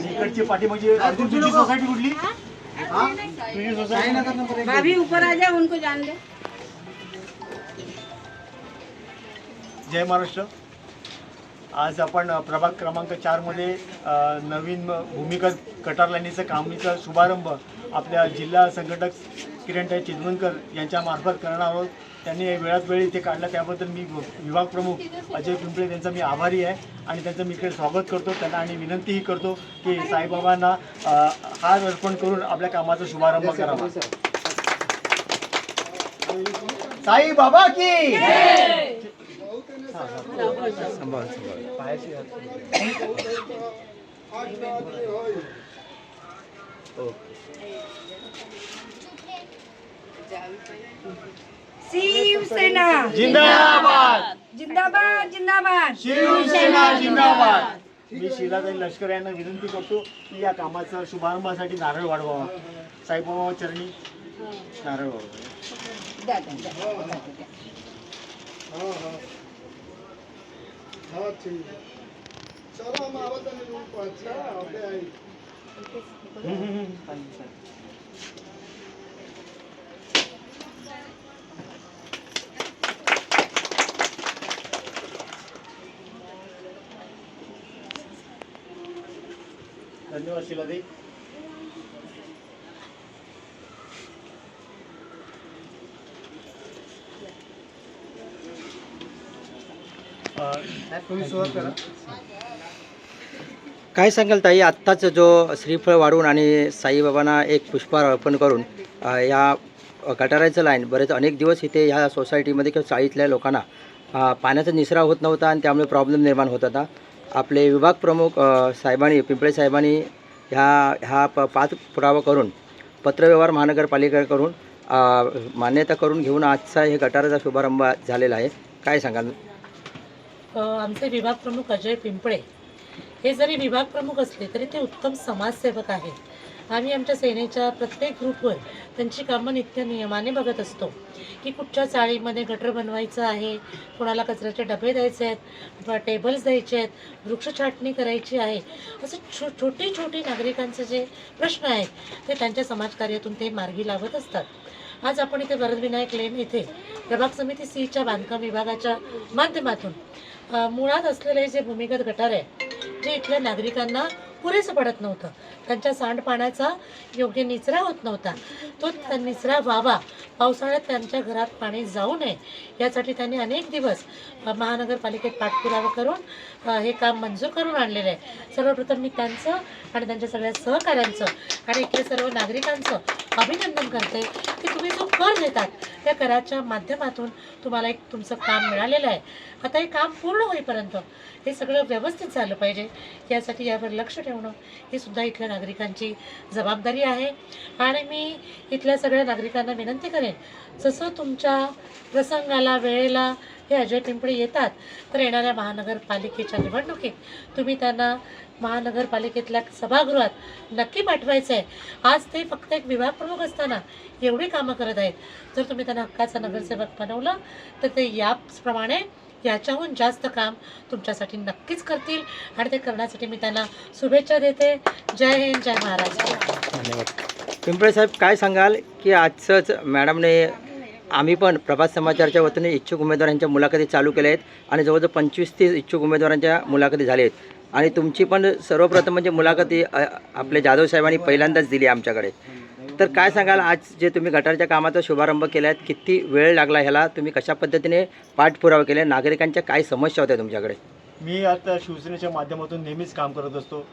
इकडची पाठी म्हणजे अर्जुन तुझी सोसायटी कुठली? हा? तुझी सोसायटी भाभी ऊपर आ जाओ उनको जान दे. जय महाराष्ट्र. आज आपण प्रभाग क्रमांक चारमध्ये नवीन भूमिगत गटार लाईनीचं कामीचा शुभारंभ आपल्या जिल्हा संघटक किरणताई चिदवणकर यांच्या मार्फत करणार आहोत. त्यांनी वेळात वेळ इथे काढला त्याबद्दल मी विभाग प्रमुख अजय पिंपळे त्यांचा मी आभारी आहे आणि त्यांचं मी इकडे स्वागत करतो. त्यांना आणि विनंतीही करतो की साईबाबांना हार अर्पण करून आपल्या कामाचा शुभारंभ करावा साई बाबा की शिवसेना. जिंदाबाद. जिंदाबाद जिंदाबाद. शिवसेना जिंदाबाद. मी शिलाताई लष्कर यांना विनंती करतो की या कामाचा शुभारंभासाठी नारळ वाढवावा. साईबाबा चरणी नारळ वाढवावा द्या, द्या, द्या, द्या, द्या. धन्यवाद शिलाताई तुम्ही सुरुवात करा काय सांगाल ताई आत्ताच जो श्रीफळ वाढवून आणि साईबाबांना एक पुष्पहार अर्पण करून अ, या गटाराचं लाईन बरेच अनेक दिवस इथे ह्या सोसायटीमध्ये किंवा चाळीतल्या लोकांना अ, पाण्याचा निचरा होत नव्हता आणि त्यामुळे प्रॉब्लेम निर्माण होत होता. आपले विभाग प्रमुख अ, साहेबांनी पिंपळे साहेबांनी ह्या ह्या प पाच पुरावा करून पत्रव्यवहार महानगरपालिकेकडून अ, मान्यता करून घेऊन आजचा हे गटाराचा शुभारंभ झालेला आहे. काय सांगाल? अ, आमचे विभाग प्रमुख अजय पिंपळे हे जरी विभाग प्रमुख असले तरी ते उत्तम समाजसेवक आहेत. आम्ही आमच्या सेनेच्या प्रत्येक ग्रुपवर त्यांची कामं नित्य नियमाने बघत असतो. की कुठच्या चाळीमध्ये गटर बनवायचं आहे कोणाला कचऱ्याचे डबे द्यायचे आहेत किंवा टेबल्स द्यायचे आहेत वृक्ष छाटणी करायची आहे. असं छो छोटी छोटी नागरिकांचे जे प्रश्न आहेत ते त्यांच्या समाजकार्यातून ते मार्गी लावत असतात. आज आपण इथे वरदविनायक लेन इथे प्रभाग समिती सीच्या बांधकाम विभागाच्या माध्यमातून मुळात असलेले जे भूमिगत गटार आहे इथल्या नागरिकांना पुरेसं पडत नव्हतं. त्यांच्या सांडपाण्याचा योग्य निचरा होत नव्हता. तो त्या निचरा व्हावा. पावसाळ्यात त्यांच्या घरात पाणी जाऊ नये. यासाठी त्यांनी अनेक दिवस महानगरपालिकेत पाठपुरावा करून हे काम मंजूर करून आणलेलं आहे. सर्वप्रथम मी त्यांचं आणि त्यांच्या सगळ्या सहकाऱ्यांचं आणि इथल्या सर्व नागरिकांचं अभिनंदन करते की तुम्ही जो कर देतात त्या कराच्या माध्यमातून तुम्हाला एक तुमचं काम मिळालेलं आहे. आता हे काम पूर्ण होईपर्यंत हे सगळं व्यवस्थित झालं पाहिजे. यासाठी यावर लक्ष ठेवणं हे सुद्धा इथल्या नागरिकांची जबाबदारी आहे. आणि मी इथल्या सगळ्या नागरिकांना विनंती करेन जसं तुमच्या प्रसंगाला वेळेला हे अजय पिंपळे येतात तर येणाऱ्या महानगरपालिकेच्या निवडणुकीत तुम्ही त्यांना महानगरपालिकेतल्या सभागृहात नक्की पाठवायचं आहे आज ते फक्त एक विभाग प्रमुख असताना एवढी कामं करत आहेत. जर तुम्ही त्यांना हक्काचा नगरसेवक बनवलं तर ते याप्रमाणे याच्याहून जास्त काम तुमच्यासाठी नक्कीच करतील आणि ते करण्यासाठी मी त्यांना शुभेच्छा देते. जय हिंद जय महाराष्ट्र. धन्यवाद. पिंपळे साहेब काय सांगाल की आजचंच मॅडमने आम्ही पण प्रभात समाचारच्या वतीने इच्छुक उमेदवारांच्या मुलाखती चालू केल्या आहेत आणि जवळजवळ पंचवीस ते इच्छुक उमेदवारांच्या मुलाखती झाल्या आहेत. आणि तुमची पण सर्वप्रथम म्हणजे मुलाखती आपले जाधव साहेबांनी पहिल्यांदाच दिली आमच्याकडे. तर काय सांगाल? आज जे तुम्ही गटारच्या कामाचा शुभारंभ केला आहे किती वेळ लागला ह्याला? तुम्ही कशा पद्धतीने पाठपुरावा केला नागरिकांच्या काय समस्या होत्या तुमच्याकडे? मी आता शिवसेनेच्या माध्यमातून नेहमीच काम करत असतो.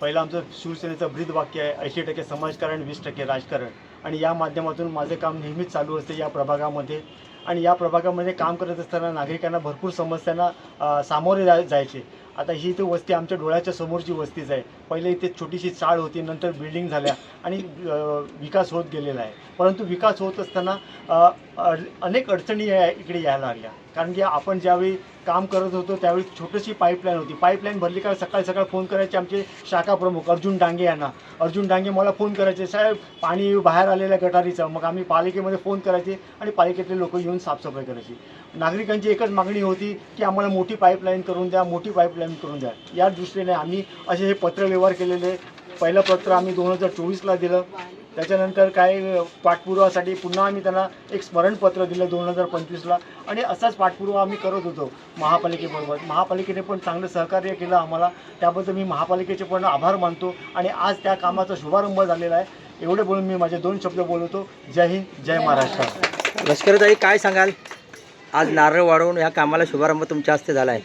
पहिलं आमचं शिवसेनेचं ब्रीद वाक्य आहे ऐंशी टक्के समाजकारण वीस टक्के राजकारण. आणि या माध्यमातून माझे काम नेहमीच चालू असते या प्रभागामध्ये. आणि या प्रभागामध्ये काम करत असताना नागरिकांना भरपूर समस्यांना सामोरे जा जायचे. आता ही ती वस्ती आमच्या डोळ्याच्या समोरची वस्तीच आहे. पहिले इथे छोटीशी चाळ होती नंतर बिल्डिंग झाल्या आणि विकास होत गेलेला आहे. परंतु विकास होत असताना अड- अनेक अडचणी या- इकडे यायला लागल्या. कारण की आपण ज्यावेळी काम करत होतो त्यावेळी छोटीशी पाईपलाईन होती. पाईपलाईन भरली का सकाळी सकाळ फोन करायचे आमचे शाखा प्रमुख अर्जुन डांगे यांना. अर्जुन डांगे मला फोन करायचे साहेब पाणी बाहेर आलेल्या गटारीचं. मग आम्ही पालिकेमध्ये फोन करायचे आणि पालिकेतले लोक येऊन साफसफाई करायची. नागरिकांची एकच मागणी होती की आम्हाला मोठी पाईपलाईन करून द्या मोठी पाईपलाईन करून द्या. या दृष्टीने आम्ही असे हे पत्र व्यवहार केलेले पहिलं पत्र आम्ही दोन हजार चोवीसला दिलं. त्याच्यानंतर काय पाठपुरावासाठी पुन्हा आम्ही त्यांना एक स्मरणपत्र दिलं दोन हजार पंचवीसला. आणि असाच पाठपुरावा आम्ही करत होतो महापालिकेबरोबर. महापालिकेने पण चांगलं सहकार्य केलं आम्हाला. त्याबद्दल मी महापालिकेचे पण आभार मानतो. आणि आज त्या कामाचा शुभारंभ झालेला आहे. एवढे बोलून मी माझे दोन शब्द बोलवतो जय हिंद जय महाराष्ट्र. लष्करताई काय सांगाल? आज नारळ वाढवून या कामाला शुभारंभ तुमच्या हस्ते झाला आहे.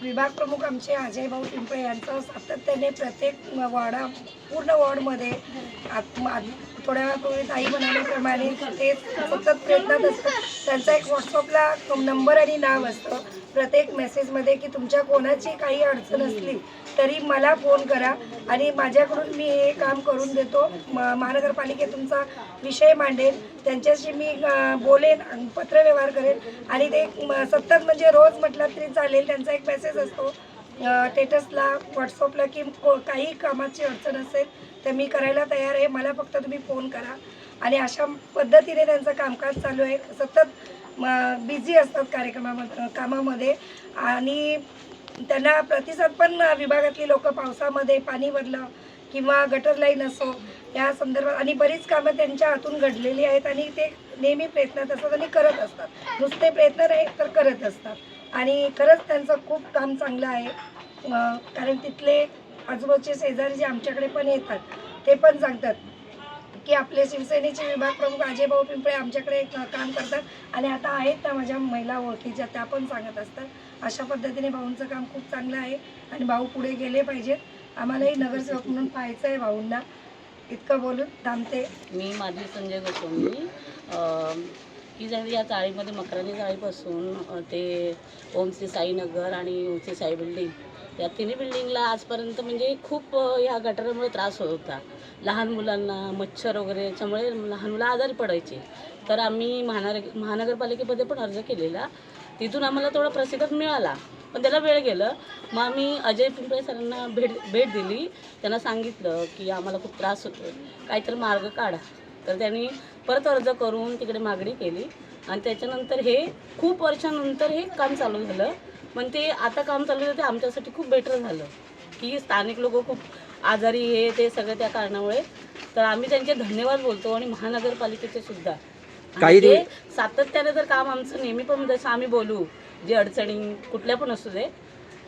विभाग प्रमुख आमचे अजय भाऊ पिंपळे यांचं सातत्याने प्रत्येक वॉर्डा पूर्ण वॉर्डमध्ये आत- थोड्या वेळापूर्वी ताई म्हणाल्याप्रमाणे ते सतत प्रयत्नात असतात. त्यांचा एक व्हॉट्सअपला नंबर आणि नाव असतं. प्रत्येक मेसेजमध्ये की तुमच्या कोणाची काही अडचण असली तरी मला फोन करा. आणि माझ्याकडून मी हे काम करून देतो. म- महानगरपालिकेत तुमचा विषय मांडेन त्यांच्याशी मी बोलेन पत्रव्यवहार करेन. आणि ते सतत म्हणजे रोज म्हटलं तरी चालेल. त्यांचा एक मेसेज असतो स्टेटसला व्हॉट्सअपला की को काही कामाची अडचण असेल तर मी करायला तयार आहे. मला फक्त तुम्ही फोन करा. आणि अशा पद्धतीने त्यांचं कामकाज चालू आहे. सतत बिझी असतात कार्यक्रमामध्ये कामामध्ये. आणि त्यांना प्रतिसाद पण विभागातली लोक पावसामध्ये पाणी भरलं किंवा गटर लाईन असो या संदर्भात आणि बरीच कामं त्यांच्या हातून घडलेली आहेत आणि ते नेहमी प्रयत्नात असतात आणि करत असतात. नुसते प्रयत्न नाही तर करत असतात. आणि खरंच त्यांचं खूप काम चांगलं आहे. कारण तिथले आजूबाजूचे शेजारी जे आमच्याकडे पण येतात ते पण सांगतात. की आपले शिवसेनेचे विभाग प्रमुख अजय भाऊ पिंपळे आमच्याकडे एक काम करतात आणि आता आहेत त्या माझ्या महिला ओळखीच्या त्या पण सांगत असतात. अशा पद्धतीने भाऊंचं काम खूप चांगलं आहे आणि भाऊ पुढे गेले पाहिजेत. आम्हालाही नगरसेवक म्हणून पाहायचं आहे भाऊंना. इतकं बोलून थांबते. मी माझी संजय गोस्वामी. की ही झाली या चाळीमध्ये मकरानी चाळीपासून ते ते ओमसी साईनगर आणि ओमसी साई बिल्डिंग. या तिन्ही बिल्डिंगला आजपर्यंत म्हणजे खूप या गटारामुळे त्रास होत होता. लहान मुलांना मच्छर वगैरे याच्यामुळे लहान मुलं आजारी पडायचे. तर आम्ही महानगर महानगरपालिकेमध्ये पण अर्ज केलेला. तिथून आम्हाला थोडा प्रतिसाद मिळाला. पण त्याला वेळ गेलं. मग आम्ही अजय पिंपळे सरांना भेट भेट दिली. त्यांना सांगितलं की आम्हाला खूप त्रास होतो काहीतरी मार्ग काढा. तर त्यांनी परत अर्ज करून तिकडे मागणी केली. आणि त्याच्यानंतर हे खूप वर्षानंतर हे काम चालू झालं. पण ते आता काम चालू झालं ते आमच्यासाठी खूप बेटर झालं. की स्थानिक लोक खूप आजारी हे ते सगळं त्या कारणामुळे. तर आम्ही त्यांचे धन्यवाद बोलतो आणि महानगरपालिकेचे सुद्धा. काही ते सातत्याने जर काम आमचं नेहमी पण जसं आम्ही बोलू जे अडचणी कुठल्या पण असू दे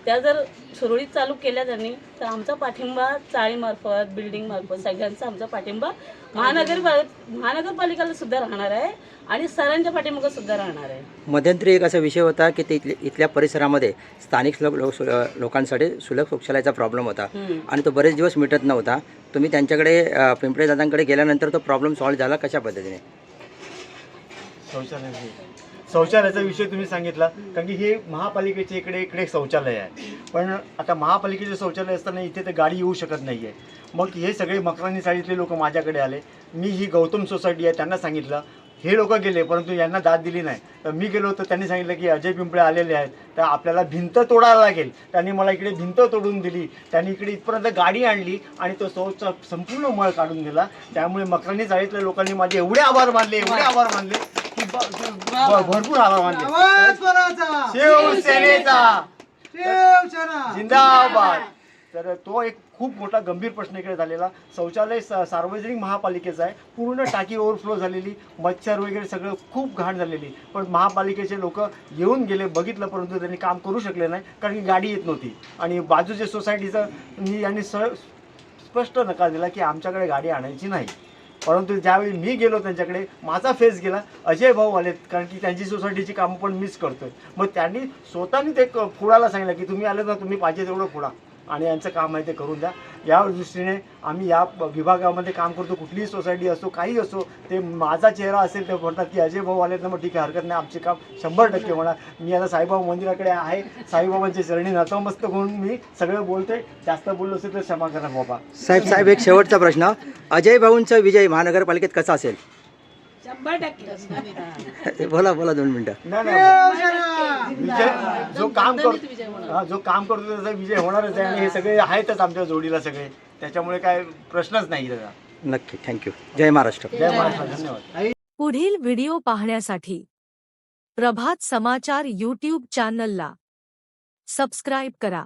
त्या जर सुरळीत चालू केल्या त्यांनी तर आमचा पाठिंबा चाळीमार्फत बिल्डिंगमार्फत सगळ्यांचा आमचा पाठिंबा महानगरपाल महानगरपालिकेला सुद्धा राहणार आहे आणि सरांच्या पाठिंबा सुद्धा राहणार आहे. मध्यंतरी एक असा विषय होता की ते इथले- इथल्या परिसरामध्ये स्थानिक लोक लोक- लोकांसाठी सुलभ शौचालयाचा प्रॉब्लेम होता. आणि तो बरेच दिवस मिटत नव्हता. तुम्ही त्यांच्याकडे पिंपळे दादांकडे गेल्यानंतर तो प्रॉब्लेम सॉल्व्ह झाला कशा पद्धतीने? शौचालयाचे विषय तुम्ही सांगितला. कारण की हे महापालिकेच्या इकडे इकडे शौचालय आहे. पण आता महापालिकेचे शौचालय असताना इथे तर गाडी येऊ शकत नाही आहे मग हे सगळे मकरानी चाळीतले लोक माझ्याकडे आले. मी ही गौतम सोसायटी आहे त्यांना सांगितलं. हे लोक गेले परंतु यांना दाद दिली नाही. तर मी गेलो तर त्यांनी सांगितलं की अजय पिंपळे आलेले आहेत. तर आपल्याला भिंत तोडायला लागेल. त्यांनी मला इकडे भिंत तोडून दिली. त्यांनी इकडे इथपर्यंत गाडी आणली आणि तो शौचचा संपूर्ण मळ काढून दिला. त्यामुळे मकरानी चाळीतल्या लोकांनी माझे एवढे आभार मानले एवढे आभार मानले. भरपूर आभार मानले शिवसेनेचा. जिंदाबाद. तर तो एक खूप मोठा गंभीर प्रश्न इकडे झालेला. शौचालय स- सार्वजनिक महापालिकेचं आहे. पूर्ण टाकी ओव्हरफ्लो झालेली. मच्छर वगैरे सगळं खूप घाण झालेली. पण महापालिकेचे लोक येऊन गेले बघितलं परंतु त्यांनी काम करू शकले नाही कारण की गाडी येत नव्हती. आणि बाजूच्या सोसायटीचं यांनी स स्पष्ट नकार दिला की आमच्याकडे गाडी आणायची नाही. परंतु ज्यावेळी मी गेलो त्यांच्याकडे माझा फेस गेला अजय भाऊ आलेत कारण की त्यांची सोसायटीची कामं पण मिस करतोय. मग त्यांनी स्वतःनी ते क- फोडायला सांगितलं की तुम्ही आले ना तुम्ही पाहिजे तेवढं फोडा. आणि यांचं काम आहे ते करून द्या. या दृष्टीने आम्ही या विभागामध्ये काम करतो. कुठलीही सोसायटी असो काही असो ते माझा चेहरा असेल ते म्हणतात की अजय भाऊ आले तर मग ठीक आहे हरकत नाही. आमचे काम शंभर टक्के होणार. मी आता साईबाबा मंदिराकडे आहे. साईबाबांच्या चरणी नतमस्तक होऊन मी सगळं बोलतोय. जास्त बोललो असेल तर क्षमा करा बाबा. साहेब साहेब एक शेवटचा प्रश्न. अजय भाऊंचा विजय महानगरपालिकेत कसा असेल? शंभर टक्के. बोला बोला दोन मिनटं. नाही नाही विजय जो काम करतो हा जो काम करतो त्याचा विजय होणारच आहे आणि हे सगळे आहेतच आमच्या जोडीला सगळे. त्याच्यामुळे काय प्रश्नच नाही त्याचा. नक्की थँक्यू जय महाराष्ट्र. जय महाराष्ट्र धन्यवाद. पुढील व्हिडिओ पाहण्यासाठी प्रभात समाचार यूट्यूब चॅनलला सबस्क्राईब करा.